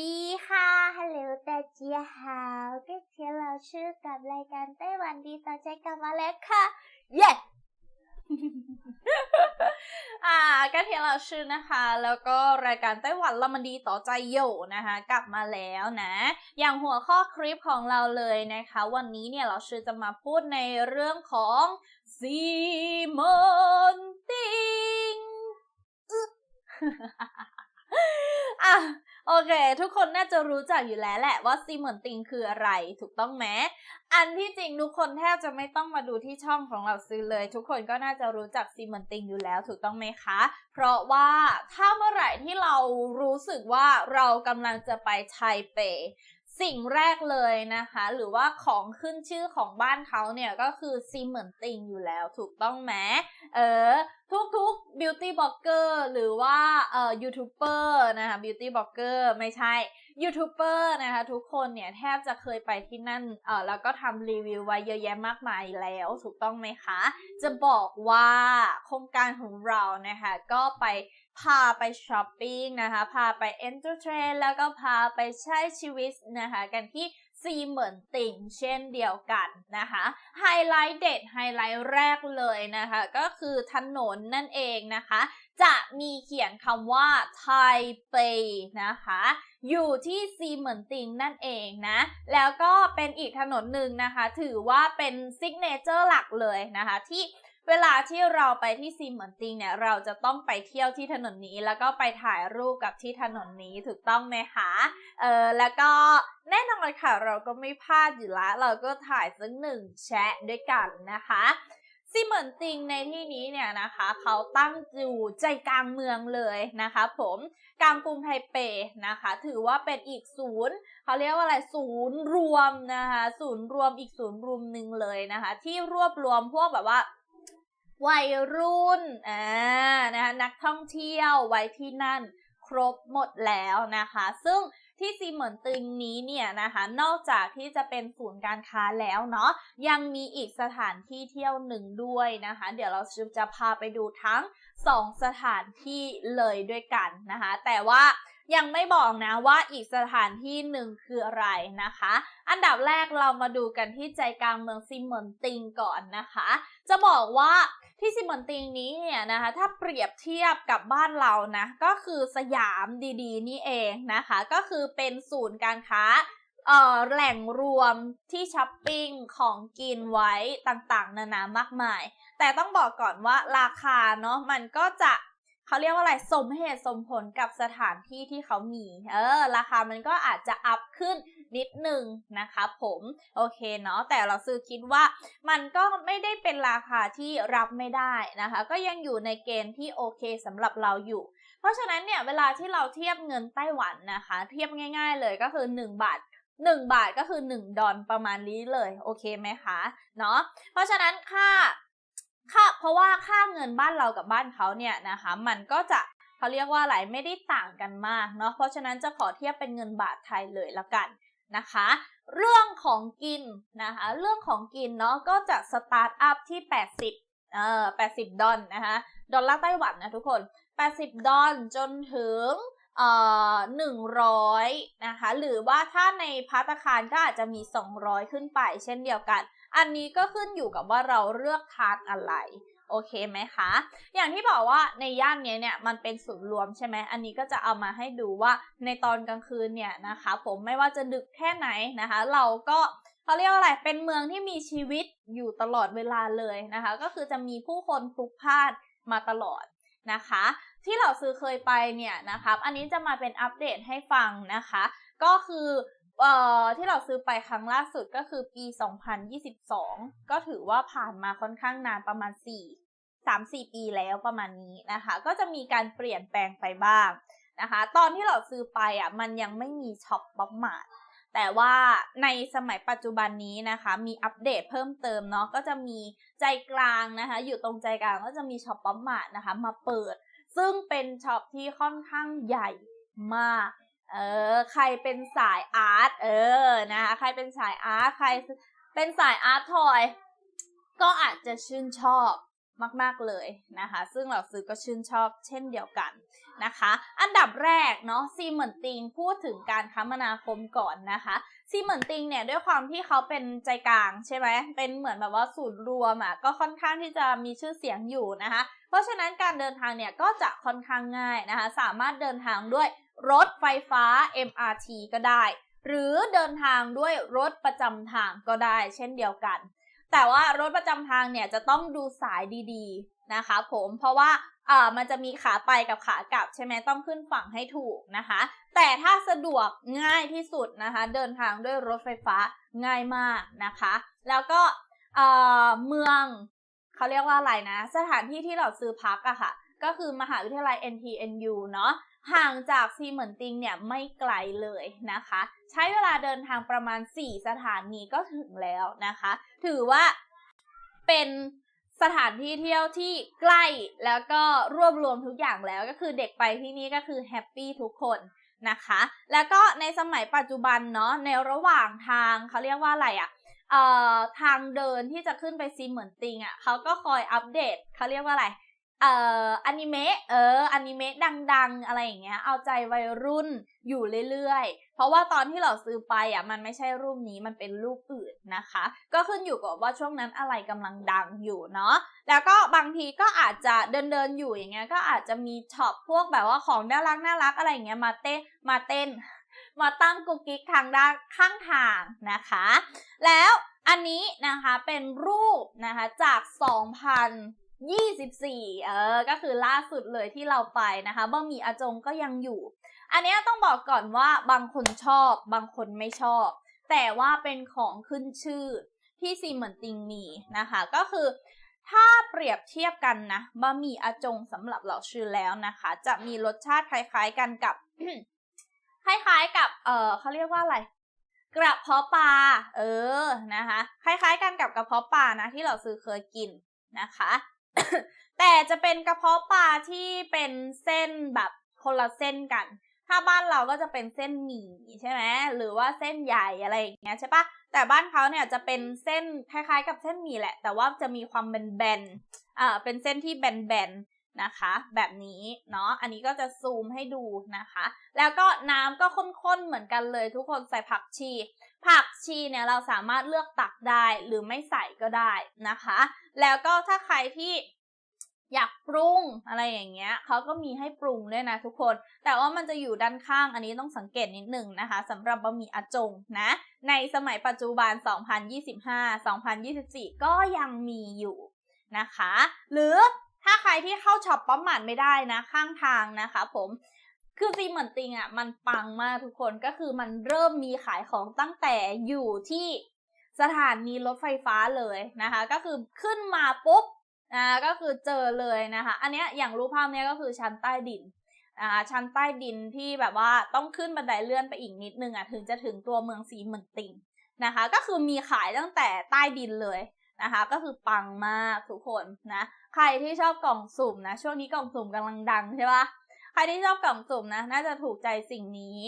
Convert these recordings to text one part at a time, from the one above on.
ดีค่ะ ฮัลโหลต่เจียฮาวเก็เทียนเราชื่อกับรายการไต้หวันดีต่อใจกลับมาแล้วค่ะ เย้ อ่ากระเทียเราชื่อนะคะ แล้วก็รายการไต้หวันละมันดีต่อใจโยนะคะ กลับมาแล้วนะ อย่างหัวข้อคลิปของเราเลยนะคะ วันนี้เนี่ยเราชื่อจะมาพูดในเรื่องของซีมอนติงอะ โอเค ทุกคนน่าจะรู้จักอยู่แล้วแหละว่าซีเหมือนติงคืออะไร ถูกต้องไหมอันที่จริงทุกคนแทบจะไม่ต้องมาดูที่ช่องของเราซื้อเลย ทุกคนก็น่าจะรู้จักซีเหมือนติงอยู่แล้วถูกต้องไหมคะ เพราะว่าถ้าเมื่อไหร่ที่เรารู้สึกว่าเรากำลังจะไปไทเป สิ่งแรกเลยนะคะ หรือว่าของขึ้นชื่อของบ้านเขาเนี่ยก็คือซีเหมือนติงอยู่แล้วถูกต้องไหมเออทุกๆบิวตี้บล็อกเกอร์หรือว่าเอ่อยูทูบเบอร์นะคะบิวตี้บล็อกเกอร์ไม่ใช่ ยูทูบเบอร์นะคะทุกคนเนี่ยแทบจะเคยไปที่นั่นเออแล้วก็ทำรีวิวไว้เยอะแยะมากมายแล้วถูกต้องไหมคะ จะบอกว่าโครงการของเรานะคะก็ไปพาไปช้อปปิ้งนะคะ พาไปเอนเตอร์เทนแล้วก็พาไปใช้ชีวิตนะคะกันที่ซีเหมือนติ่งเช่นเดียวกันนะคะไฮไลท์เด็ดไฮไลท์แรกเลยนะคะ ก็คือถนนนั่นเองนะคะ จะมีเขียนคำว่าไทเปนะคะ อยู่ที่ซีเหมือนติงนั่นเองนะ แล้วก็เป็นอีกถนนหนึ่งนะคะ ถือว่าเป็นซิกเนเจอร์หลักเลยนะคะ ที่เวลาที่เราไปที่ซีเหมือนติงเนี่ย เราจะต้องไปเที่ยวที่ถนนนี้ แล้วก็ไปถ่ายรูปกับที่ถนนนี้ถูกต้องไหมคะ เออแล้วก็แน่นอนค่ะเราก็ไม่พลาดอยู่ละ เราก็ถ่ายสักหนึ่งแชะด้วยกันนะคะ ซีเหมือนติงในที่นี้เนี่ยนะคะ เขาตั้งอยู่ใจกลางเมืองเลยนะคะ ผมกลางกรุงไทเปนะคะ ถือว่าเป็นอีกศูนย์เขาเรียกว่าอะไรศูนย์รวมนะคะ ศูนย์รวมอีกศูนย์รวมหนึ่งเลยนะคะ ที่รวบรวมพวกแบบว่าวัยรุ่นอ่านะคะนักท่องเที่ยวไว้ที่นั่นครบหมดแล้วนะคะ ซึ่ง ที่ซีเหมือนตึงนี้เนี่ยนะคะ นอกจากที่จะเป็นศูนย์การค้าแล้วเนาะยังมีอีกสถานที่เที่ยวหนึ่งด้วยนะคะ เดี๋ยวเราจะพาไปดูทั้งสองสถานที่เลยด้วยกันนะคะ แต่ว่ายังไม่บอกนะว่าอีกสถานที่หนึ่งคืออะไรนะคะ อันดับแรกเรามาดูกันที่ใจกลางเมืองซิเหมินติงก่อนนะคะ จะบอกว่า ที่ซิมอนติงนี้เนี่ยนะคะถ้าเปรียบเทียบกับบ้านเรานะก็คือสยามดีๆ นี่เองนะคะ ก็คือเป็นศูนย์การค้าเอ่อแหล่งรวมที่ช้อปปิ้งของกินไว้ต่างๆ นานามากมาย แต่ต้องบอกก่อนว่าราคาเนาะมันก็จะ เขาเรียกว่าอะไรสมเหตุสมผลกับสถานที่ที่เขามี เออ ราคามันก็อาจจะอัพขึ้นนิดหนึ่งนะคะผมโอเคเนาะแต่เราซื้อคิดว่ามันก็ไม่ได้เป็นราคาที่รับไม่ได้นะคะ ก็ยังอยู่ในเกณฑ์ที่โอเคสำหรับเราอยู่ เพราะฉะนั้นเนี่ยเวลาที่เราเทียบเงินไต้หวันนะคะ เทียบง่าย ๆ เลยก็คือ 1 บาท1บาทก็คือ 1 ดอลประมาณนี้เลย โอเคไหมคะ เนาะเพราะฉะนั้นค่า ค่าเพราะว่าค่าเงินบ้านเรากับบ้านเขาเนี่ยนะคะมันก็จะเขาเรียกว่าอะไรไม่ได้ต่างกันมากเนาะเพราะฉะนั้นจะขอเทียบเป็นเงินบาทไทยเลยละกันนะคะ เรื่องของกินนะคะเรื่องของกินเนาะก็จะสตาร์ทอัพที่ 80เอ่อ80 ดอลนะคะดอลลาร์ไต้หวันนะทุกคน 80 ดอลจนถึง เอ่อ100นะคะ หรือว่าถ้าในพัตคารก็อาจจะมี 200 ขึ้นไป เช่นเดียวกัน อันนี้ก็ขึ้นอยู่กับว่าเราเลือกทานอะไร โอเคไหมคะ อย่างที่บอกว่าในย่านนี้เนี่ยมันเป็นศูนย์รวมใช่ไหม อันนี้ก็จะเอามาให้ดูว่าในตอนกลางคืนเนี่ยนะคะ ผมไม่ว่าจะดึกแค่ไหนนะคะ เราก็เขาเรียกว่าอะไร เป็นเมืองที่มีชีวิตอยู่ตลอดเวลาเลยนะคะ ก็คือจะมีผู้คนพลุกพล่านมาตลอดนะคะ ที่เราซื้อเคยไปเนี่ยนะครับอันนี้จะมาเป็นอัปเดตให้ฟังนะคะ ก็คือเอ่อที่เราซื้อไปครั้งล่าสุดก็คือปี 2022 ก็ถือว่าผ่านมาค่อนข้างนานประมาณ 4 3-4 ปีแล้วประมาณนี้นะคะ ก็จะมีการเปลี่ยนแปลงไปบ้างนะคะ ตอนที่เราซื้อไปอะมันยังไม่มีช็อปป๊อปมาร์ทแต่ว่าในสมัยปัจจุบันนี้นะคะ มีอัปเดตเพิ่มเติมเนาะก็จะมีใจกลางนะคะ อยู่ตรงใจกลางก็จะมีช็อปป๊อปมาร์ทนะคะ มาเปิด ซึ่งเป็นช็อปที่ค่อนข้างใหญ่มาก เออ ใครเป็นสายอาร์ต เออ นะคะ ใครเป็นสายอาร์ต ใครเป็นสายอาร์ตทอย ก็อาจจะชื่นชอบมาก ๆ เลยนะคะ ซึ่งเราซื้อก็ชื่นชอบเช่นเดียวกันนะคะ อันดับแรกเนาะซีเหมือนติงพูดถึงการคมนาคมก่อนนะคะซีเหมือนติงเนี่ยด้วยความที่เขาเป็นใจกลางใช่ไหมเป็นเหมือนแบบว่าศูนย์รวมอะ่ะก็ค่อนข้างที่จะมีชื่อเสียงอยู่นะคะ ราะฉะนั้นการเดินทางเนี่ยก็จะค่อนข้างง่ายนะคะ สามารถเดินทางด้วยรถไฟฟ้า MRT ก็ได้ หรือเดินทางด้วยรถประจำทางก็ได้เช่นเดียวกัน แต่ว่ารถประจำทางเนี่ยจะต้องดูสายดีๆนะคะผมเพราะว่าอ่ามันจะมีขาไปกับขากลับใช่ไหมต้องขึ้นฝั่งให้ถูกนะคะ แต่ถ้าสะดวกง่ายที่สุดนะคะ เดินทางด้วยรถไฟฟ้าง่ายมากนะคะ แล้วก็เออเมือง เขาเรียกว่าอะไรนะ สถานที่ที่เราซื้อพักอะค่ะ ก็คือมหาวิทยาลัย NTNU เนาะห่างจากซีเหมือนติงเนี่ยไม่ไกลเลยนะคะ ใช้เวลาเดินทางประมาณ 4 สถานีก็ถึงแล้วนะคะ ถือว่าเป็นสถานที่เที่ยวที่ใกล้แล้วก็รวบรวมทุกอย่างแล้วก็คือเด็กไปที่นี่ก็คือแฮปปี้ทุกคนนะคะ แล้วก็ในสมัยปัจจุบันเนาะในระหว่างทางเขาเรียกว่าอะไรอะ่ะ เอ่อทางเดินที่จะขึ้นไปซีเหมือนติงอะ่ะเขาก็คอยอัปเดตเขาเรียกว่าอะไรเอ่ออนิเมะเอออนิเมะดังๆ อะไรอย่างเงี้ย เอาใจวัยรุ่นอยู่เรื่อยๆ เพราะว่าตอนที่เราซื้อไปอะมันไม่ใช่รูปนี้มันเป็นรูปอื่นนะคะ ก็ขึ้นอยู่กับว่าช่วงนั้นอะไรกำลังดังอยู่เนาะแล้วก็บางทีก็อาจจะเดินเดินๆอยู่อย่างเงี้ยก็อาจจะมีช็อปพวกแบบว่าของน่ารักน่ารักอะไรอย่างเงี้ยมาเต้นมาเต้น มาตั้งกุกกิ๊กทางด้านข้างทางนะคะ แล้วอันนี้นะคะเป็นรูปนะคะจาก2024 เออ ก็คือล่าสุดเลยที่เราไปนะคะบะหมี่อาจงก็ยังอยู่ อันนี้ต้องบอกก่อนว่าบางคนชอบ บางคนไม่ชอบ แต่ว่าเป็นของขึ้นชื่อที่ซีเหมือนติงมีนะคะ ก็คือถ้าเปรียบเทียบกันนะบะหมี่อาจงสำหรับเราชื่อแล้วนะคะ จะมีรสชาติคล้ายๆกันกับ คล้ายๆกับ เออเขาเรียกว่าอะไร กระเพาะปลา เออ นะคะ คล้ายๆกันกับกระเพาะปลานะที่เราซื้อเคยกินนะคะ แต่จะเป็นกระเพาะปลาที่เป็นเส้นแบบคนละเส้นกัน ถ้าบ้านเราก็จะเป็นเส้นหมี่ใช่ไหมหรือว่าเส้นใหญ่อะไรอย่างเงี้ยใช่ปะแต่บ้านเขาเนี่ยจะเป็นเส้นคล้ายๆ กับเส้นหมี่แหละ แต่ว่าจะมีความแบนๆอ่าเป็นเส้นที่แบนๆ นะคะ แบบนี้เนาะอันนี้ก็จะซูมให้ดูนะคะ แล้วก็น้ำก็ข้นๆเหมือนกันเลยทุกคนใส่ผักชี ผักชีเนี่ยเราสามารถเลือกตักได้หรือไม่ใส่ก็ได้นะคะ แล้วก็ถ้าใครที่อยากปรุงอะไรอย่างเงี้ยเขาก็มีให้ปรุงด้วยนะทุกคน แต่ว่ามันจะอยู่ด้านข้างอันนี้ต้องสังเกตนิดหนึ่งนะคะสำหรับบะหมี่อาจงนะ ในสมัยปัจจุบัน 2025-2024 ก็ยังมีอยู่นะคะ หรือ ถ้าใครที่เข้าช็อปปั๊มหมันไม่ได้นะข้างทางนะคะผมคือซีเหมือนติงอะมันปังมากทุกคนก็คือมันเริ่มมีขายของตั้งแต่อยู่ที่สถานีรถไฟฟ้าเลยนะคะ ก็คือขึ้นมาปุ๊บอ่าก็คือเจอเลยนะคะ อันเนี้ยอย่างรูปภาพเนี้ยก็คือชั้นใต้ดินอ่าชั้นใต้ดินที่แบบว่าต้องขึ้นบันไดเลื่อนไปอีกนิดนึงอะถึงจะถึงตัวเมืองสีเหมือนติงนะคะ ก็คือมีขายตั้งแต่ใต้ดินเลย นะคะ ก็คือปังมากทุกคนนะ ใครที่ชอบกล่องสุ่มนะ ช่วงนี้กล่องสุ่มกำลังดังใช่ปะใครที่ชอบกล่องสุ่มนะ น่าจะถูกใจสิ่งนี้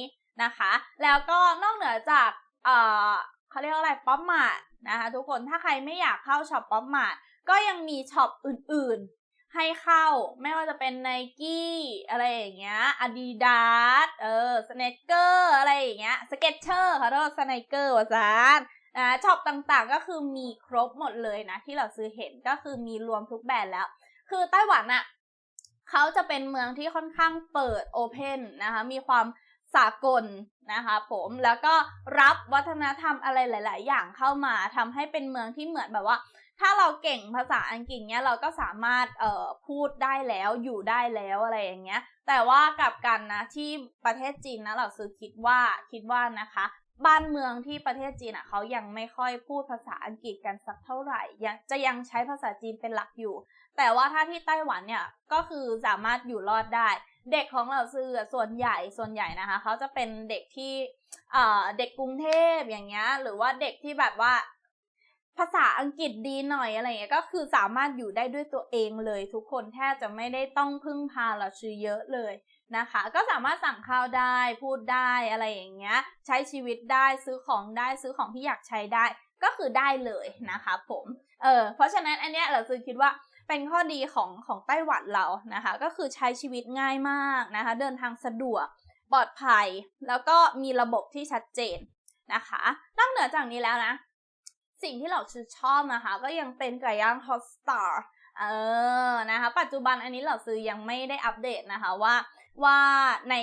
นะคะ แล้วก็นอกเหนือจากเอ่อเขาเรียกอะไรป๊อปมาร์ทนะคะทุกคนถ้าใครไม่อยากเข้าช็อปป๊อปมาร์ทก็ยังมีช็อปอื่นๆ ให้เข้าไม่ว่าจะเป็น n i กี้อะไรอย่างเงี้ย Adidas เออสเนเกอร์อะไรอย่างเงี้ยสเก็ตเชอร์ขอโทษสเนเกอร์วะจาน นะช็อปต่างๆก็คือมีครบหมดเลยนะ ที่เราซื้อเห็นก็คือมีรวมทุกแบรนด์แล้ว คือไต้หวันอะเขาจะเป็นเมืองที่ค่อนข้างเปิดโอเพนนะคะ มีความสากลนะคะผมแล้วก็รับวัฒนธรรมอะไรหลาย ๆ อย่างเข้ามาทำให้เป็นเมืองที่เหมือนแบบว่า ถ้าเราเก่งภาษาอังกฤษเนี้ยเราก็สามารถเอ่อพูดได้แล้วอยู่ได้แล้วอะไรอย่างเงี้ย แต่ว่ากลับกันนะที่ประเทศจีนนะเราซื้อคิดว่าคิดว่านะคะ บ้านเมืองที่ประเทศจีนอะเขายังไม่ค่อยพูดภาษาอังกฤษกันสักเท่าไหร่ยังจะยังใช้ภาษาจีนเป็นหลักอยู่ แต่ว่าถ้าที่ไต้หวันเนี่ยก็คือสามารถอยู่รอดได้ เด็กของเราซื้อส่วนใหญ่ส่วนใหญ่นะคะเขาจะเป็นเด็กที่เอ่อเด็กกรุงเทพอย่างเงี้ยหรือว่าเด็กที่แบบว่าภาษาอังกฤษดีหน่อยอะไรเงี้ยก็คือสามารถอยู่ได้ด้วยตัวเองเลย ทุกคนแทบจะไม่ได้ต้องพึ่งพาเราชื่อเยอะเลย นะคะ ก็สามารถสั่งข้าวได้ พูดได้อะไรอย่างเงี้ย ใช้ชีวิตได้ซื้อของได้ซื้อของที่อยากใช้ได้ ก็คือได้เลยนะคะผม เออเพราะฉะนั้นอันเนี้ยเราซื้อคิดว่าเป็นข้อดีของของไต้หวันเรานะคะ ก็คือใช้ชีวิตง่ายมากนะคะ เดินทางสะดวกปลอดภัย แล้วก็มีระบบที่ชัดเจนนะคะนอกเหนือจากนี้แล้วนะ สิ่งที่เราชื่อชอบนะคะ ก็ยังเป็นไก่ย่างฮอตสตาร์เออนะคะ ปัจจุบันอันนี้เราซื้อยังไม่ได้อัปเดตนะคะว่า ว่าใน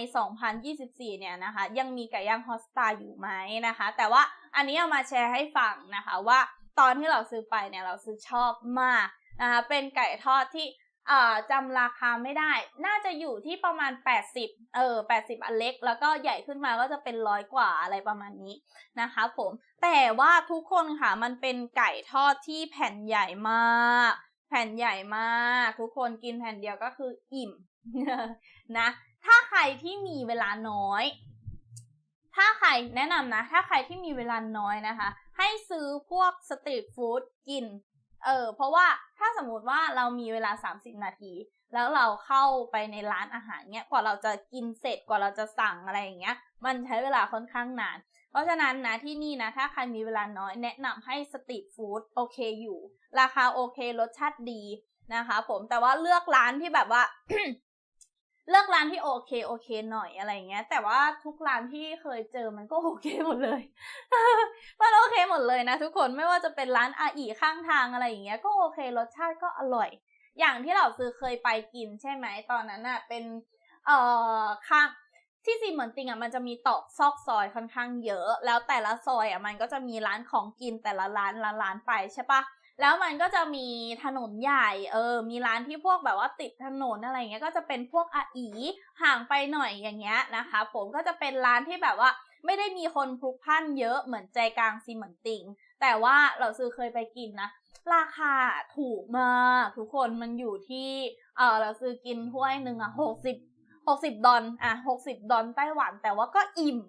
2024 เนี่ยนะคะ ยังมีไก่ย่างฮอสตาอยู่ไหมนะคะ แต่ว่าอันนี้เอามาแชร์ให้ฟังนะคะว่าตอนที่เราซื้อไปเนี่ยเราซื้อชอบมากนะคะเป็นไก่ทอดที่เอ่อจำราคาไม่ได้ น่าจะอยู่ที่ประมาณ 80 เออ 80 อันเล็ก แล้วก็ใหญ่ขึ้นมาก็จะเป็นร้อยกว่าอะไรประมาณนี้นะคะผม แต่ว่าทุกคนค่ะ มันเป็นไก่ทอดที่แผ่นใหญ่มาก แผ่นใหญ่มาก ทุกคนกินแผ่นเดียวก็คืออิ่ม นะ ถ้าใครที่มีเวลาน้อย ถ้าใครแนะนำนะ ถ้าใครที่มีเวลาน้อยนะคะ ให้ซื้อพวกสตรีทฟู้ดกิน เออ เพราะว่าถ้าสมมติว่าเรามีเวลา 30 นาที แล้วเราเข้าไปในร้านอาหารเนี้ย กว่าเราจะกินเสร็จ กว่าเราจะสั่งอะไรอย่างเงี้ย มันใช้เวลาค่อนข้างนานเพราะฉะนั้นนะที่นี่นะถ้าใครมีเวลาน้อยแนะนำให้สตรีทฟู้ดโอเคอยู่ ราคาโอเครสชาติดีนะคะ ผมแต่ว่าเลือกร้านที่แบบว่า เลือกร้านที่โอเคโอเคหน่อยอะไรเงี้ย แต่ว่าทุกร้านที่เคยเจอมันก็โอเคหมดเลย มันโอเคหมดเลยนะทุกคนไม่ว่าจะเป็นร้านอาอีข้างทางอะไรอย่างเงี้ยก็โอเครสชาติก็อร่อย อย่างที่เราซื้อเคยไปกินใช่ไหมตอนนั้นน่ะเป็นเอ่อข้างที่ซีเหมือนติงอะมันจะมีตอกซอกซอยค่อนข้างเยอะ แล้วแต่ละซอยอะมันก็จะมีร้านของกินแต่ละร้านละร้านไปใช่ปะ แล้วมันก็จะมีถนนใหญ่ เออ มีร้านที่พวกแบบว่าติดถนนอะไรเงี้ย ก็จะเป็นพวกอาอีห่างไปหน่อยอย่างเงี้ยนะคะ ผมก็จะเป็นร้านที่แบบว่า ไม่ได้มีคนพลุกพล่านเยอะเหมือนใจกลางซีเหมือนติง แต่ว่าเราซื้อเคยไปกินนะ ราคาถูกมากทุกคนมันอยู่ที่ เออเราซื้อกินถ้วยหนึ่งอะหกสิบหกสิบดอลอะหกสิบดอลไต้หวัน แต่ว่าก็อิ่ม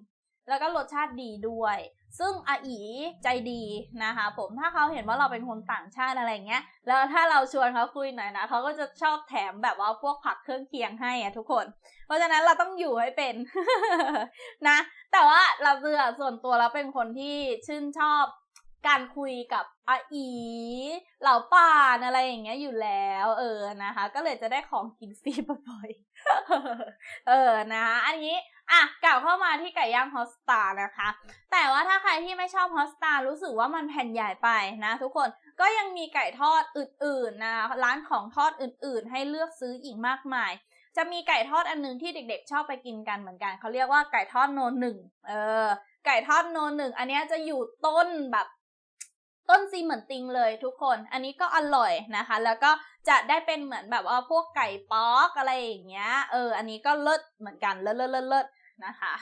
แล้วก็รสชาติดีด้วย ซึ่งอาอีใจดีนะคะผมถ้าเขาเห็นว่าเราเป็นคนต่างชาติอะไรเงี้ยแล้วถ้าเราชวนเขาคุยหน่อยนะเขาก็จะชอบแถมแบบว่าพวกผักเครื่องเคียงให้อะทุกคน เพราะฉะนั้นเราต้องอยู่ให้เป็นนะ แต่ว่าเราเบื่อส่วนตัวเราเป็นคนที่ชื่นชอบการคุยกับอาอีเหล่าป่านอะไรอย่างเงี้ยอยู่แล้ว เออนะคะ ก็เลยจะได้ของกินฟรีบ่อยๆ เออนะอันนี้อะกล่าวเข้ามาที่ไก่ย่างฮอสตานะคะ แต่ว่าถ้าใครที่ไม่ชอบฮอสตารู้สึกว่ามันแผ่นใหญ่ไปนะ ทุกคนก็ยังมีไก่ทอดอื่นๆนะร้านของทอดอื่นๆ ให้เลือกซื้ออีกมากมาย จะมีไก่ทอดอันนึงที่เด็กๆ ชอบไปกินกันเหมือนกันเขาเรียกว่าไก่ทอดโนหนึ่งเออ ไก่ทอดโนหนึ่งอันนี้จะอยู่ต้นแบบต้นซีเหมือนติงเลยทุกคน อันนี้ก็อร่อยนะคะ แล้วก็ จะได้เป็นเหมือนแบบว่าพวกไก่ป๊อกอะไรอย่างเงี้ย เออ อันนี้ก็เลิศเหมือนกัน เลิศเลิศเลิศนะคะ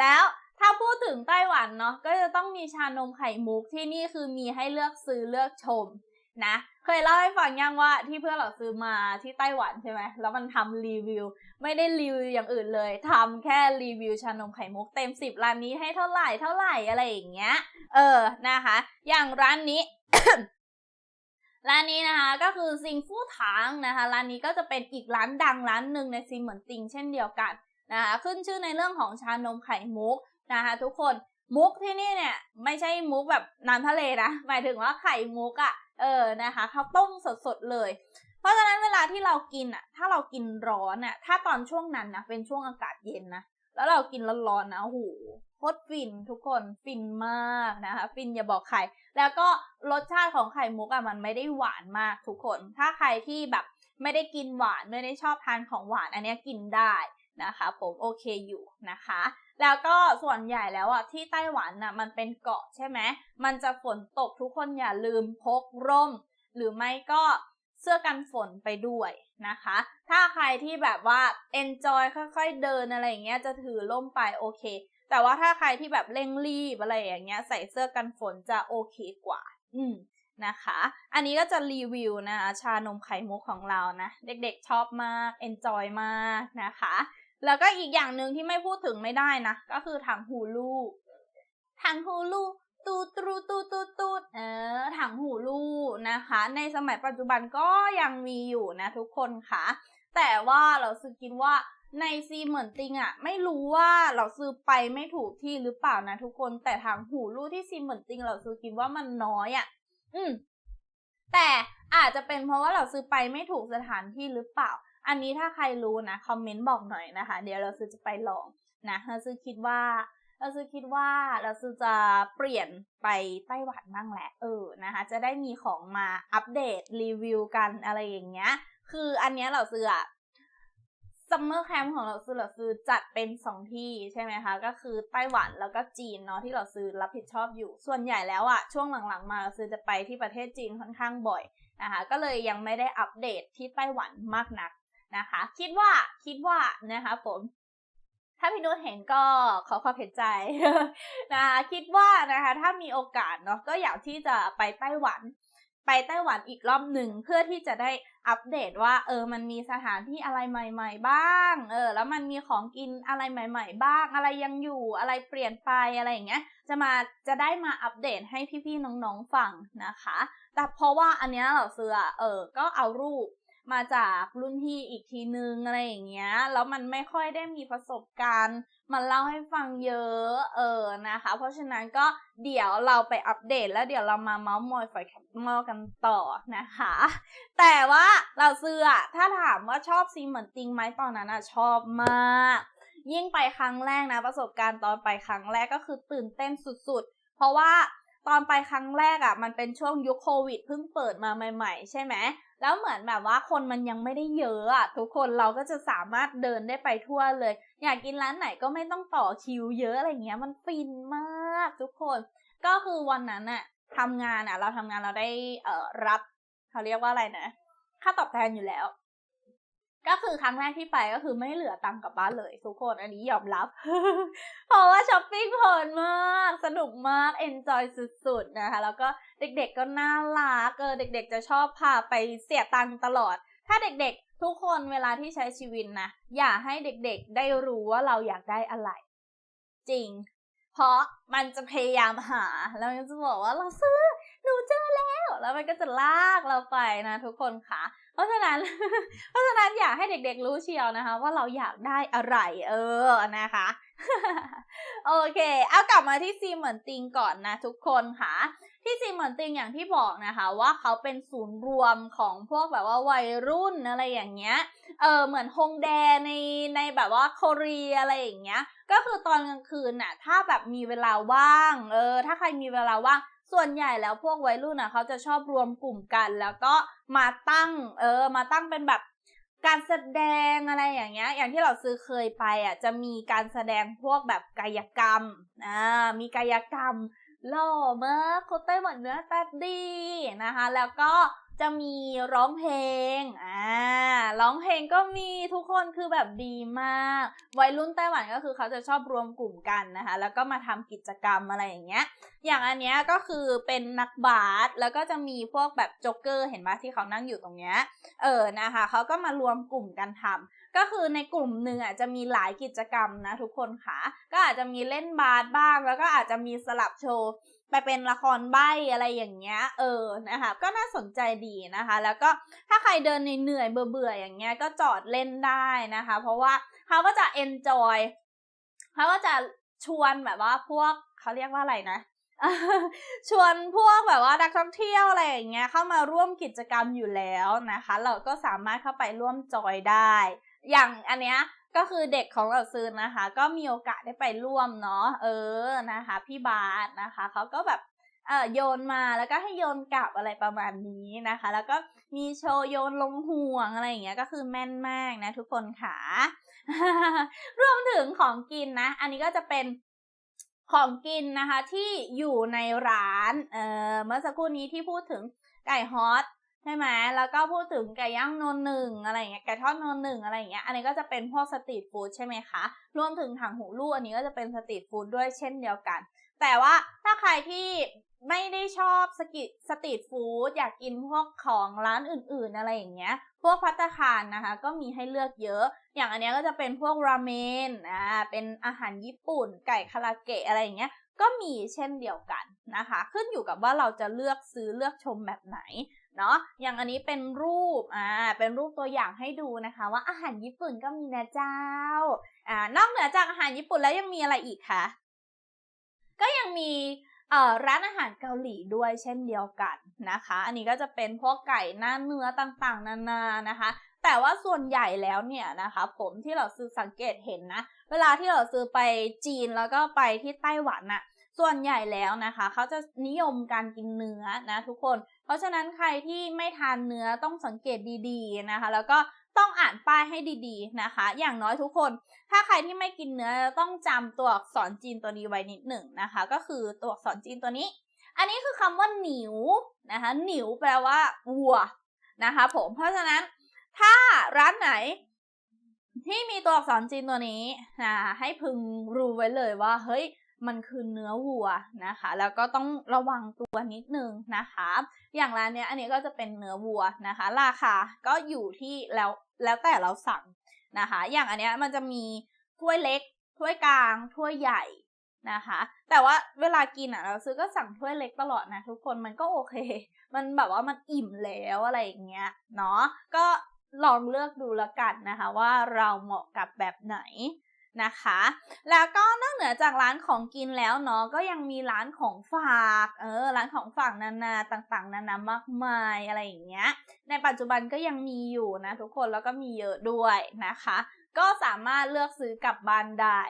แล้วถ้าพูดถึงไต้หวันเนาะ ก็จะต้องมีชานมไข่มุกที่นี่คือมีให้เลือกซื้อเลือกชมนะ เคยเล่าให้ฟังยังว่าที่เพื่อนเราซื้อมาที่ไต้หวันใช่ไหม แล้วมันทำรีวิว ไม่ได้รีวิวอย่างอื่นเลยทำแค่รีวิวชานมไข่มุกเต็มสิบร้านนี้ให้เท่าไหร่เท่าไหร่อะไรอย่างเงี้ย เออ นะคะ อย่างร้านนี้ ร้านนี้นะคะก็คือซิงฟู่ถางนะคะร้านนี้ก็จะเป็นอีกร้านดังร้านหนึ่งในซีเหมือนติงเช่นเดียวกันนะคะขึ้นชื่อในเรื่องของชานมไข่มุกนะคะทุกคนมุกที่นี่เนี่ยไม่ใช่มุกแบบน้ำทะเลนะหมายถึงว่าไข่มุกอะ่ะเออนะคะเขาต้มสดๆเลย เพราะฉะนั้นเวลาที่เรากินอะถ้าเรากินร้อนอะถ้าตอนช่วงนั้นนะเป็นช่วงอากาศเย็นนะแล้วเรากินร้อนๆนะโอ้โห โคตรฟินทุกคนฟินมากนะคะฟินอย่าบอกใครแล้วก็รสชาติของไข่มุกอะมันไม่ได้หวานมากทุกคน ถ้าใครที่แบบไม่ได้กินหวานไม่ได้ชอบทานของหวานอันนี้กินได้นะคะผมโอเคอยู่นะคะ แล้วก็ส่วนใหญ่แล้วอะที่ไต้หวันน่ะมันเป็นเกาะใช่ไหมมันจะฝนตกทุกคนอย่าลืมพกร่ม หรือไม่ก็เสื้อกันฝนไปด้วยนะคะ ถ้าใครที่แบบว่า enjoy ค่อยๆเดินอะไรอย่างเงี้ยจะถือร่มไปโอเค แต่ว่าถ้าใครที่แบบเร่งรีบอะไรอย่างเงี้ย ใส่เสื้อกันฝนจะโอเคกว่า อืมนะคะ อันนี้ก็จะรีวิวนะชานมไข่มุกของเรานะ เด็กๆชอบมาก enjoy มากนะคะ แล้วก็อีกอย่างหนึ่งที่ไม่พูดถึงไม่ได้นะ ก็คือถังหูลูกถังหูลูกตูตรูตูตูตูเออถังหูลูกนะคะ ในสมัยปัจจุบันก็ยังมีอยู่นะทุกคนค่ะ แต่ว่าเราซื้อคิดว่า ในซีเหมือนติงอะไม่รู้ว่าเราซื้อไปไม่ถูกที่หรือเปล่านะทุกคนแต่ทางหูลูกที่ซีเหมือนติงเราซื้อคิดว่ามันน้อยอะอืม แต่อาจจะเป็นเพราะว่าเราซื้อไปไม่ถูกสถานที่หรือเปล่า อันนี้ถ้าใครรู้นะคอมเมนต์บอกหน่อยนะคะ เดี๋ยวเราซื้อจะไปลองนะเราซื้อคิดว่า เราซื้อคิดว่าเราซื้อจะเปลี่ยนไปไต้หวันบ้างแหละเออนะคะ จะได้มีของมาอัปเดตรีวิวกันอะไรอย่างเงี้ย คืออันเนี้ยเราซื้ออะ ซัมเมอร์แคมป์ของเราซื้อเราซื้อจัดเป็นสองที่ใช่ไหมคะ ก็คือไต้หวันแล้วก็จีนเนาะที่เราซื้อรับผิดชอบอยู่ ส่วนใหญ่แล้วอะช่วงหลังๆ มาเราซื้อจะไปที่ประเทศจีนค่อนข้างบ่อยนะคะก็เลยยังไม่ได้อัปเดตที่ไต้หวันมากนักนะคะ คิดว่าคิดว่านะคะผมถ้าพี่นุชเห็นก็ขอความเห็นใจนะคะคิดว่านะคะ ถ้ามีโอกาสเนาะก็อยากที่จะไปไต้หวัน ไปไต้หวันอีกรอบหนึ่งเพื่อที่จะได้อัปเดตว่าเออมันมีสถานที่อะไรใหม่ ๆ บ้าง เออ แล้วมันมีของกินอะไรใหม่ ๆ บ้าง อะไรยังอยู่อะไรเปลี่ยนไปอะไรอย่างเงี้ยจะมาจะได้มาอัปเดตให้พี่ๆน้องๆฟังนะคะ แต่เพราะว่าอันเนี้ยเราเสือเออก็เอารูป มาจากรุ่นพี่อีกทีนึงอะไรอย่างเงี้ยแล้วมันไม่ค่อยได้มีประสบการณ์มาเล่าให้ฟังเยอะเออนะคะ เพราะฉะนั้นก็เดี๋ยวเราไปอัปเดต แล้วเดี๋ยวเรามาเมาส์มอยฝอยแคปมอกันต่อนะคะ แต่ว่าเราซื้อถ้าถามว่าชอบซีเหมือนติงไหมตอนนั้นอะชอบมาก ยิ่งไปครั้งแรกนะ ประสบการณ์ตอนไปครั้งแรกก็คือตื่นเต้นสุดๆ เพราะว่าตอนไปครั้งแรกอะ่ะมันเป็นช่วงยุคโควิดเพิ่งเปิดมาใหม่ ๆ ใช่ไหม แล้วเหมือนแบบว่าคนมันยังไม่ได้เยอะอะ่ะทุกคนเราก็จะสามารถเดินได้ไปทั่วเลย อยากกินร้านไหนก็ไม่ต้องต่อคิวเยอะอะไรเงี้ยมันฟินมากทุกคน ก็คือวันนั้นอะทำงานอะเราทำงานเราได้เอ่อรับเขาเรียกว่าอะไรนะค่าตอบแทนอยู่แล้ว ก็คือครั้งแรกที่ไปก็คือไม่เหลือตังค์กลับบ้านเลย ทุกคนอันนี้ยอมรับ เพราะว่าช้อปปิ้งเพลินมาก สนุกมากเอนจอยสุดๆนะคะ แล้วก็เด็กๆก็น่ารักเออเด็ก ๆ จะชอบพาไปเสียตังค์ตลอด ถ้าเด็กๆ ทุกคนเวลาที่ใช้ชีวิตนะ อย่าให้เด็กๆ ได้รู้ว่าเราอยากได้อะไร จริง เพราะมันจะพยายามหา แล้วมันจะบอกว่าเราซื้อหนูเจอแล้ว แล้วมันก็จะลากเราไปนะทุกคนค่ะ เพราะฉะนั้น เพราะฉะนั้นอยากให้เด็กๆรู้เชียวนะคะ ว่าเราอยากได้อะไรเออนะคะ โอเค เอากลับมาที่ซีเหมือนติงก่อนนะทุกคนค่ะ ที่ซีเหมือนติงอย่างที่บอกนะคะ ว่าเขาเป็นศูนย์รวมของพวกแบบว่าวัยรุ่นอะไรอย่างเงี้ย เออเหมือนฮงแดในในแบบว่าโคเรียอะไรอย่างเงี้ย ก็คือตอนกลางคืนน่ะ ถ้าแบบมีเวลาว่าง เออ ถ้าใครมีเวลาว่าง ส่วนใหญ่แล้วพวกวัยรุ่นน่ะเขาจะชอบรวมกลุ่มกัน แล้วก็มาตั้ง เออ มาตั้งเป็นแบบการแสดงอะไรอย่างเงี้ย อย่างที่เราซื้อเคยไปอะ จะมีการแสดงพวกแบบกายกรรม อ่า มีกายกรรมหล่อเมากคนไต้หวันเนื้อตาดีนะคะ แล้วก็จะมีร้องเพลง อ่า ร้องเพลงก็มีทุกคนคือแบบดีมาก วัยรุ่นไต้หวันก็คือเขาจะชอบรวมกลุ่มกันนะคะ แล้วก็มาทำกิจกรรมอะไรอย่างเงี้ย อย่างอันเนี้ยก็คือเป็นนักบาสแล้วก็จะมีพวกแบบโจ๊กเกอร์เห็นไหมที่เขานั่งอยู่ตรงเนี้ยเออนะคะเขาก็มารวมกลุ่มกันทำก็คือในกลุ่มหนึ่งอะจะมีหลายกิจกรรมนะทุกคนค่ะ ก็อาจจะมีเล่นบาสบ้าง แล้วก็อาจจะมีสลับโชว์ไปเป็นละครใบ้อะไรอย่างเงี้ย เออ นะคะ ก็น่าสนใจดีนะคะ แล้วก็ถ้าใครเดินเหนื่อยเบื่อๆอย่างเงี้ย ก็จอดเล่นได้นะคะ เพราะว่าเขาก็จะ enjoy เขาก็จะชวนแบบว่าพวกเขาเรียกว่าอะไรนะ ชวนพวกแบบว่านักท่องเที่ยวอะไรอย่างเงี้ยเข้ามาร่วมกิจกรรมอยู่แล้วนะคะ เราก็สามารถเข้าไปร่วมจอยได้ อย่างอันเนี้ยก็คือเด็กของเราซื้อนะคะ ก็มีโอกาสได้ไปร่วมเนาะเออนะคะ พี่บาสนะคะเขาก็แบบเออโยนมาแล้วก็ให้โยนกลับอะไรประมาณนี้นะคะ แล้วก็มีโชว์โยนลงห่วงอะไรอย่างเงี้ยก็คือแม่นมากนะทุกคนค่ะรวมถึงของกินนะ อันนี้ก็จะเป็น ของกินนะคะที่อยู่ในร้านเออเมื่อสักครู่นี้ที่พูดถึงไก่ฮอตใช่ไหมแล้วก็พูดถึงไก่ย่างนนหนึ่งอะไรอย่างเงี้ยไก่ทอดนนหนึ่งอะไรอย่างเงี้ยอันนี้ก็จะเป็นพวกสตรีทฟู้ดใช่ไหมคะรวมถึงถังหูลูกอันนี้ก็จะเป็นสตรีทฟู้ดด้วยเช่นเดียวกัน แต่ว่าถ้าใครที่ไม่ได้ชอบสกิสตรีทฟู้ดอยากกินพวกของร้านอื่น ๆ อะไรอย่างเงี้ย วกพัตตาคารนะคะ ก็มีให้เลือกเยอะ อย่างอันนี้ก็จะเป็นพวกราเมนอ่าเป็นอาหารญี่ปุ่น ไก่คาราเกะอะไรอย่างเงี้ยก็มีเช่นเดียวกันนะคะ ขึ้นอยู่กับว่าเราจะเลือกซื้อเลือกชมแบบไหนเนาะอย่างอันนี้เป็นรูปอ่าเป็นรูปตัวอย่างให้ดูนะคะ ว่าอาหารญี่ปุ่นก็มีนะเจ้าอ่านอกเหนือจากอาหารญี่ปุ่นแล้วยังมีอะไรอีกคะก็ยังมี ร้านอาหารเกาหลีด้วยเช่นเดียวกันนะคะ อันนี้ก็จะเป็นพวกไก่หน้าเนื้อต่างๆ นานานะคะ แต่ว่าส่วนใหญ่แล้วเนี่ยนะคะ ผมที่เราซื้อสังเกตเห็นนะ เวลาที่เราซื้อไปจีนแล้วก็ไปที่ไต้หวันน่ะส่วนใหญ่แล้วนะคะ เขาจะนิยมการกินเนื้อนะทุกคน เพราะฉะนั้นใครที่ไม่ทานเนื้อต้องสังเกตดีๆนะคะ แล้วก็ ต้องอ่านป้ายให้ดีๆนะคะ อย่างน้อยทุกคน ถ้าใครที่ไม่กินเนื้อต้องจำตัวอักษรจีนตัวนี้ไว้นิดหนึ่งนะคะ ก็คือตัวอักษรจีนตัวนี้ อันนี้คือคำว่าหนิวนะคะหนิวแปลว่าวัวนะคะ ผมเพราะฉะนั้น ถ้าร้านไหนที่มีตัวอักษรจีนตัวนี้นะให้พึงรู้ไว้เลยว่าเฮ้ย มันคือเนื้อวัวนะคะ แล้วก็ต้องระวังตัวนิดนึงนะคะ อย่างร้านเนี้ยอันนี้ก็จะเป็นเนื้อวัวนะคะ ราคาก็อยู่ที่แล้วแล้วแต่เราสั่งนะคะ อย่างอันเนี้ยมันจะมีถ้วยเล็กถ้วยกลางถ้วยใหญ่นะคะ แต่ว่าเวลากินอะเราซื้อก็สั่งถ้วยเล็กตลอดนะทุกคนมันก็โอเค มันแบบว่ามันอิ่มแล้วอะไรอย่างเงี้ยเนาะก็ลองเลือกดูล้วกันนะคะ ว่าเราเหมาะกับแบบไหน นะคะ แล้วก็นอกเหนือจากร้านของกินแล้วเนาะก็ยังมีร้านของฝากเออร้านของฝากนานาต่างๆ นานามากมายอะไรอย่างเงี้ย ในปัจจุบันก็ยังมีอยู่นะทุกคนแล้วก็มีเยอะด้วยนะคะ ก็สามารถเลือกซื้อกลับบ้านได้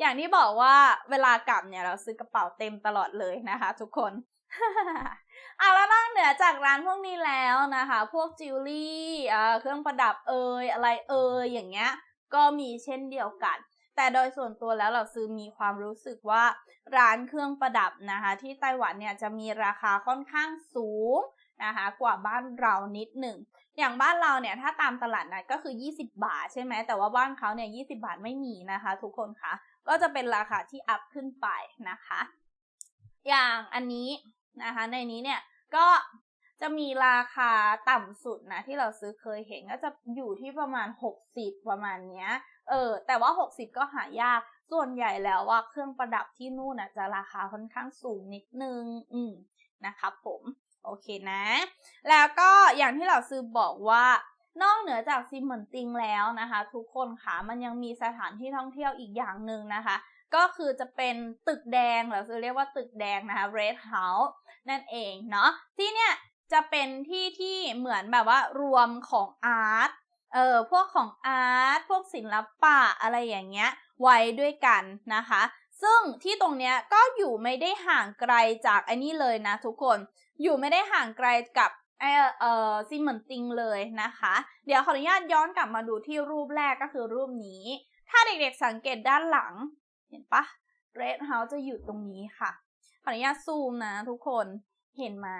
อย่างที่บอกว่าเวลากลับเนี่ยเราซื้อกระเป๋าเต็มตลอดเลยนะคะ ทุกคนเอาแล้วนอกเหนือจากร้านพวกนี้แล้วนะคะ พวกจิวเวลรี่เครื่องประดับเอยอะไรเอยอย่างเงี้ย ก็มีเช่นเดียวกัน แต่โดยส่วนตัวแล้วเราซื้อมีความรู้สึกว่าร้านเครื่องประดับนะคะที่ไต้หวันเนี่ยจะมีราคาค่อนข้างสูงนะคะกว่าบ้านเรานิดหนึ่ง อย่างบ้านเราเนี่ยถ้าตามตลาดนัดก็คือ 20 บาทใช่ไหม แต่ว่าบ้านเขาเนี่ย20บาทไม่มีนะคะ ทุกคนคะ ก็จะเป็นราคาที่อัพขึ้นไปนะคะ อย่างอันนี้นะคะในนี้เนี่ยก็ จะมีราคาต่ำสุดนะที่เราซื้อเคยเห็นก็จะอยู่ที่ประมาณ 60 ประมาณเนี้ย เออ แต่ว่า 60 ก็หายาก ส่วนใหญ่แล้วว่าเครื่องประดับที่นู่นนะจะราคาค่อนข้างสูงนิดนึง อืม นะครับผม โอเคนะ แล้วก็อย่างที่เราซื้อบอกว่านอกเหนือจากซิมเหมือนติงแล้วนะคะ ทุกคนค่ะมันยังมีสถานที่ท่องเที่ยวอีกอย่างหนึ่งนะคะ ก็คือจะเป็นตึกแดงเราซื้อเรียกว่าตึกแดงนะคะ Red House นั่นเองเนาะที่เนี่ย จะเป็นที่ที่เหมือนแบบว่ารวมของอาร์ตเออพวกของอาร์ตพวกศิลปะอะไรอย่างเงี้ยไว้ด้วยกันนะคะ ซึ่งที่ตรงเนี้ยก็อยู่ไม่ได้ห่างไกลจากไอ้นี่เลยนะทุกคนอยู่ไม่ได้ห่างไกลกับไอเอ่อซิมเหมือนติงเลยนะคะ เดี๋ยวขออนุญาตย้อนกลับมาดูที่รูปแรกก็คือรูปนี้ ถ้าเด็กๆสังเกตด้านหลัง เห็นปะ Red House จะอยู่ตรงนี้ค่ะ ขออนุญาตซูมนะทุกคน เห็นไหม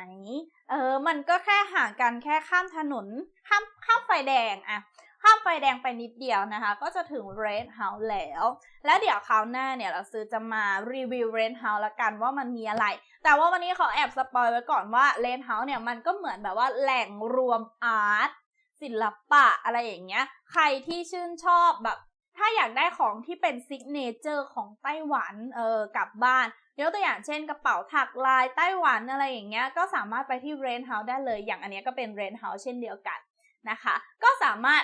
เออ มันก็แค่ห่างกันแค่ข้ามถนน ข้ามข้ามไฟแดงอะข้ามไฟแดงไปนิดเดียวนะคะ ก็จะถึง Red House แล้ว แล้วเดี๋ยวคราวหน้าเนี่ยเราซื้อจะมารีวิว Red House ละกันว่ามันมีอะไร แต่ว่าวันนี้ขอแอบสปอยไว้ก่อนว่า Red House เนี่ยมันก็เหมือนแบบว่าแหล่งรวมอาร์ตศิลปะอะไรอย่างเงี้ย ใครที่ชื่นชอบแบบ ถ้าอยากได้ของที่เป็นซิกเนเจอร์ของไต้หวัน เออกลับบ้าน ยกตัวอย่างเช่นกระเป๋าถักลายไต้หวันอะไรอย่างเงี้ยก็สามารถไปที่ Rain House ได้เลย อย่างอันนี้ก็เป็น Rain House เช่นเดียวกันนะคะ ก็สามารถ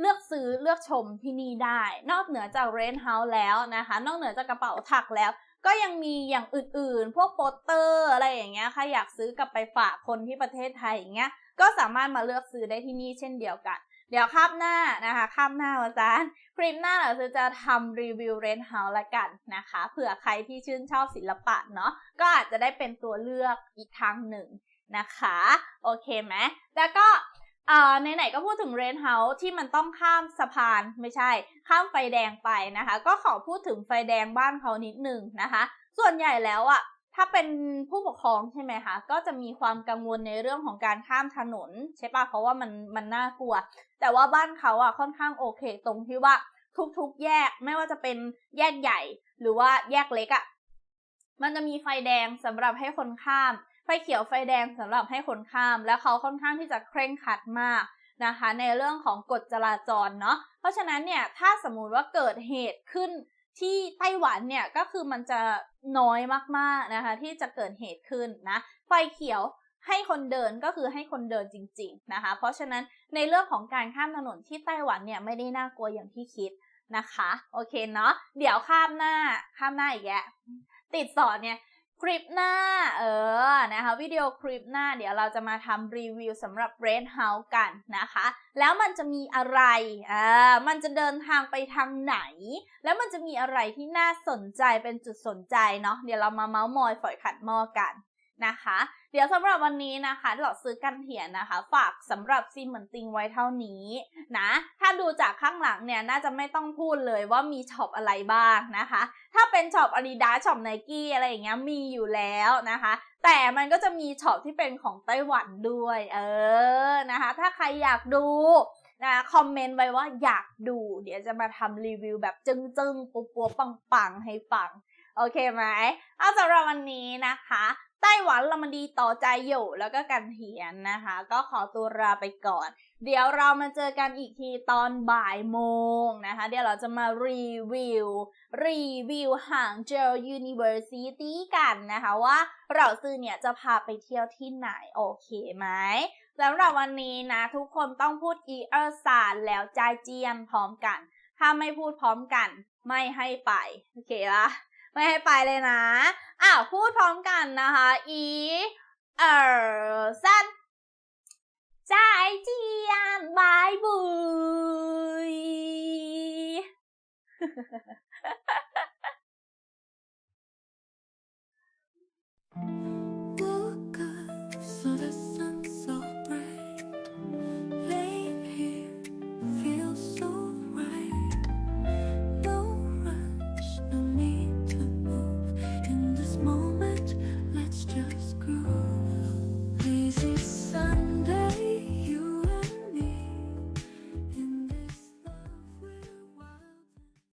เลือกซื้อเลือกชมที่นี่ได้ นอกเหนือจาก Rain House แล้วนะคะ นอกเหนือจากกระเป๋าถักแล้วก็ยังมีอย่างอื่นๆ พวกโปสเตอร์อะไรอย่างเงี้ยใครอยากซื้อกลับไปฝากคนที่ประเทศไทยอย่างเงี้ย ก็สามารถมาเลือกซื้อได้ที่นี่เช่นเดียวกัน เดี๋ยวคาบหน้านะคะคาบหน้าวาจารย์คลิปหน้าเราจะทำรีวิวเรนเฮาส์ละกันนะคะเผื่อใครที่ชื่นชอบศิลปะเนาะก็อาจจะได้เป็นตัวเลือกอีกทางหนึ่งนะคะ โอเคไหมแล้วก็อ่าไหนๆก็พูดถึงเรนเฮาส์ที่มันต้องข้ามสะพานไม่ใช่ ข้ามไฟแดงไปนะคะ ก็ขอพูดถึงไฟแดงบ้านเขานิดหนึ่งนะคะ ส่วนใหญ่แล้วอะ ถ้าเป็นผู้ปกครองใช่ไหมคะก็จะมีความกังวลในเรื่องของการข้ามถนนใช่ปะเพราะว่ามันมันน่ากลัว แต่ว่าบ้านเขาอะค่อนข้างโอเค ตรงที่ว่าทุกๆแยกไม่ว่าจะเป็นแยกใหญ่ หรือว่าแยกเล็กอะมันจะมีไฟแดงสำหรับให้คนข้าม ไฟเขียวไฟแดงสำหรับให้คนข้าม แล้วเขาค่อนข้างที่จะเคร่งครัดมากนะคะ ในเรื่องของกฎจราจรเนาะเพราะฉะนั้นเนี่ยถ้าสมมุติว่าเกิดเหตุขึ้นที่ไต้หวันเนี่ยก็คือมันจะ น้อยมากๆนะคะ ที่จะเกิดเหตุขึ้นนะ ไฟเขียวให้คนเดินก็คือให้คนเดินจริง ๆนะคะ เพราะฉะนั้นในเรื่องของการข้ามถนนที่ไต้หวันเนี่ยไม่ได้น่ากลัวอย่างที่คิดนะคะ โอเคเนาะเดี๋ยวข้ามหน้าข้ามหน้าอีกแยะติดสอนเนี่ย คลิปหน้า เออ นะคะวิดีโอคลิปหน้าเดี๋ยวเราจะมาทำรีวิวสำหรับ Red House กันนะคะ แล้วมันจะมีอะไรอ่ามันจะเดินทางไปทางไหน แล้วมันจะมีอะไรที่น่าสนใจเป็นจุดสนใจเนาะเดี๋ยวเรามาเมาส์มอยฝอยขัดหม้อกัน นะคะ เดี๋ยวสำหรับวันนี้นะคะที่เราซื้อกันเถียนนะคะ ฝากสำหรับซีเหมือนติงไว้เท่านี้นะ ถ้าดูจากข้างหลังเนี่ยน่าจะไม่ต้องพูดเลยว่ามีช็อปอะไรบ้างนะคะ ถ้าเป็นช็อปอาดิดาช็อปไนกี้อะไรอย่างเงี้ยมีอยู่แล้วนะคะ แต่มันก็จะมีช็อปที่เป็นของไต้หวันด้วย เออนะคะ ถ้าใครอยากดูนะคอมเมนต์ไว้ว่าอยากดู เดี๋ยวจะมาทำรีวิวแบบจึ้งๆปัวๆปังๆให้ฟัง โอเคไหมเอาสำหรับวันนี้นะคะ ไต้หวันเรามันดีต่อใจอยู่แล้วก็กันเทียนนะคะ ก็ขอตัวลาไปก่อน เดี๋ยวเรามาเจอกันอีกทีตอนบ่ายโมงนะคะ เดี๋ยวเราจะมารีวิว รีวิวห่างเจอ University กันนะคะว่าเราซื้อเนี่ยจะพาไปเที่ยวที่ไหนโอเคไหมสำหรับวันนี้นะ ทุกคนต้องพูดอีเออร์สารแล้วจายเจียนพร้อมกัน ถ้าไม่พูดพร้อมกัน ไม่ให้ไป โอเคปะ ไม่ให้ไปเลยนะอ้าวพูดพร้อมกันนะคะอีเออสันจายเจียนบายบุยうん。